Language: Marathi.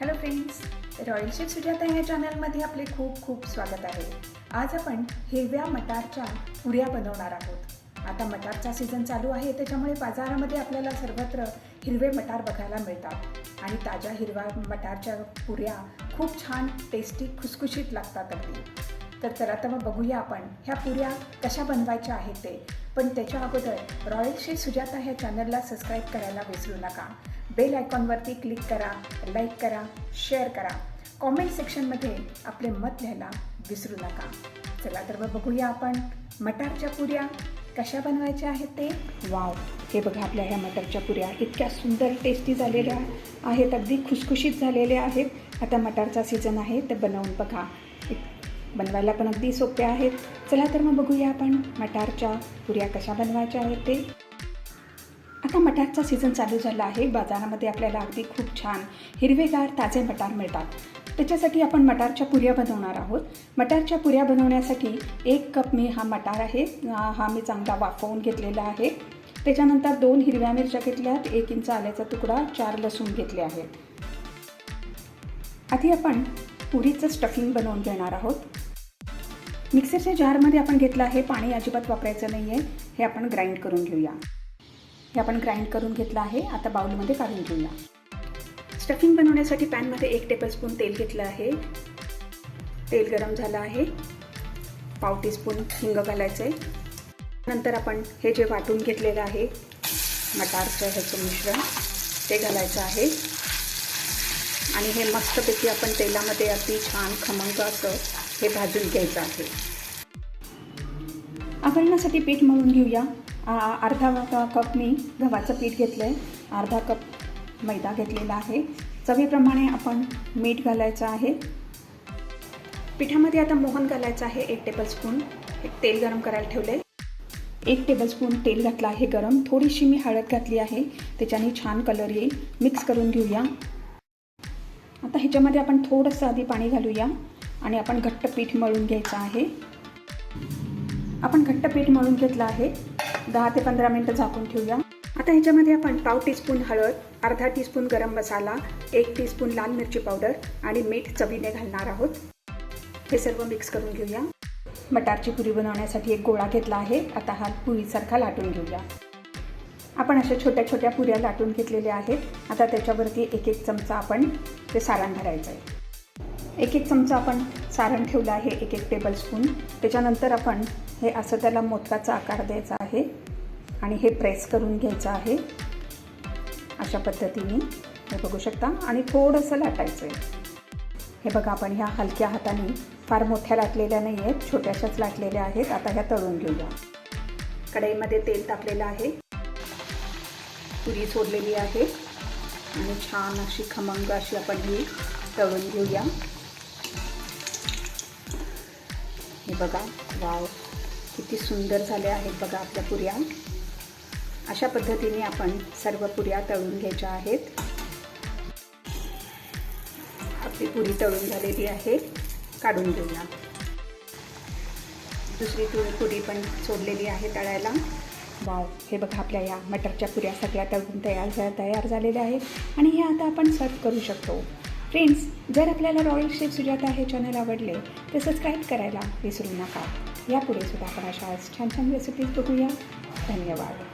Hello friends royal chef Sujata या चॅनलमध्ये आपले खूप खूप स्वागत आहे. आज आपण हिरव्या मटारच्या पुऱ्या बनवणार आहोत. आता मटारचा सीझन चालू आहे त्याच्यामुळे बाजारामध्ये आपल्याला सर्वत्र हिरवे मटार बघायला मिळतात. आणि ताज्या हिरव्या मटारच्या पुऱ्या खूप छान टेस्टी खुसखुशीत लागतात अगदी. तर चला तर मग बघूया आपण ह्या पुऱ्या कशा बनवायच्या आहेत ते. पण त्याच्या अगोदर रॉयल शेफ सुजाता ह्या चॅनलला सबस्क्राईब करायला विसरू नका. बेल आयकॉनवरती क्लिक करा लाईक करा शेअर करा. कॉमेंट सेक्शनमध्ये आपले मत लिहायला विसरू नका. चला तर मग बघूया आपण मटारच्या पुऱ्या कशा बनवायच्या आहेत ते. वाव हे बघा आपल्या ह्या मटारच्या पुऱ्या इतक्या सुंदर टेस्टी झालेल्या आहेत अगदी खुसखुशीत झालेल्या आहेत. आता मटारचा सीझन आहे तर बनवून बघा. बनवायला पण अगदी सोप्या आहेत. चला तर मग बघूया आपण मटारच्या पुऱ्या कशा बनवायच्या आहेत ते. आता मटारचा सीझन चालू झाला आहे. बाजारामध्ये आपल्याला अगदी खूप छान हिरवेगार ताजे मटार मिळतात. त्याच्यासाठी आपण मटारच्या पुऱ्या बनवणार आहोत. मटारच्या पुऱ्या बनवण्यासाठी एक कप मी हा मटार आहे. हा मी चांगला वाफवून घेतलेला आहे. त्याच्यानंतर दोन हिरव्या मिरच्या घेतल्यात. एक इंच आल्याचा तुकडा चार लसूण घेतले आहेत. आधी आपण पुरीचं स्टफिंग बनवून घेणार आहोत. मिक्सरच्या जारमध्ये आपण घेतलं आहे. पाणी अजिबात वापरायचं नाही आहे हे आपण ग्राइंड करून घेऊया. हे आपण ग्राइंड करून घेतलं आहे. आता बाउलमध्ये काढून घेऊया. स्टफिंग बनवण्यासाठी पॅनमध्ये एक टेबलस्पून तेल घेतलं आहे. तेल गरम झालं आहे. पाव टीस्पून हिंग घालायचं आहे नंतर आपण हे जे वाटून घेतलेलं आहे मटारचं ह्याचं मिश्रण ते घालायचं आहे. आणि हे मस्तपैकी आपण तेलामध्ये अगदी छान खमंग असं हे भाजून घ्यायचं आहे. आभरणासाठी पीठ मळून घेऊया. अर्धा कप मी गव्हाचं पीठ घेतलं आहे अर्धा कप मैदा घेतलेला आहे. चवीप्रमाणे आपण मीठ घालायचं आहे. पिठामध्ये आता मोहन घालायचं आहे एक टेबलस्पून एक तेल गरम करायला ठेवलं आहे एक टेबलस्पून तेल घातलं आहे गरम. थोडीशी मी हळद घातली आहे. त्याच्याने छान कलर येईल. मिक्स करून घेऊया. आता ह्याच्यामध्ये आपण थोडंसं आधी पाणी घालूया आणि आपण घट्ट पीठ मळून घ्यायचं आहे. आपण घट्ट पीठ मळून घेतलं आहे. दहा ते पंधरा मिनटं झाकून ठेवूया. आता ह्याच्यामध्ये आपण पाव टीस्पून हळद अर्धा टीस्पून गरम मसाला एक टीस्पून लाल मिरची पावडर आणि मीठ चवीने घालणार आहोत. हे सर्व मिक्स करून घेऊया. मटारची पुरी बनवण्यासाठी एक गोळा घेतला आहे. आता हा पुरीसारखा लाटून घेऊया. आपण अशा छोट्या छोट्या पुऱ्या लाटून घेतलेल्या आहेत. आता त्याच्यावरती एक एक चमचा आपण ते सारण भरायचं आहे. एक एक चमचा आपण सारण ठेवलं आहे. एक एक टेबलस्पून त्याच्यानंतर आपण हे असं त्याला मोदकाचा आकार द्यायचा आहे आणि हे प्रेस करून घ्यायचं आहे. अशा पद्धतीने. हे बघू शकता. आणि थोडंसं लाटायचं आहे हे बघा आपण ह्या हलक्या हाताने फार मोठ्या लाटलेल्या नाही आहेत छोट्याशाच लाटलेल्या आहेत. आता ह्या तळून घेऊया. कढईमध्ये तेल तापलेलं आहे. पुरी सोडलेली आहे. आणि छान अशी खमंग अशी आपण ही तळून घेऊया. हे बघा वाव. किती सुंदर झाल्या आहेत बघा आपल्या पुऱ्या. अशा पद्धतीने आपण सर्व पुऱ्या तळून घ्यायच्या आहेत. आपली पुरी तळून झालेली आहे. काढून घेऊया. दुसरी तुरी पुरी पण सोडलेली आहे तळायला. वाव हे बघा आपल्या या मटरच्या पुऱ्या सगळ्या तळून तयार झा तयार झालेल्या आहेत. आणि हे आता आपण सर्व करू शकतो. फ्रेंड्स जर आपल्याला रॉयल शेफ सुजाता हे चॅनल आवडले तर सबस्क्राईब करायला विसरू नका. यापुढे सुद्धा आपण अशा छान छान रेसिपीज बघूया. धन्यवाद.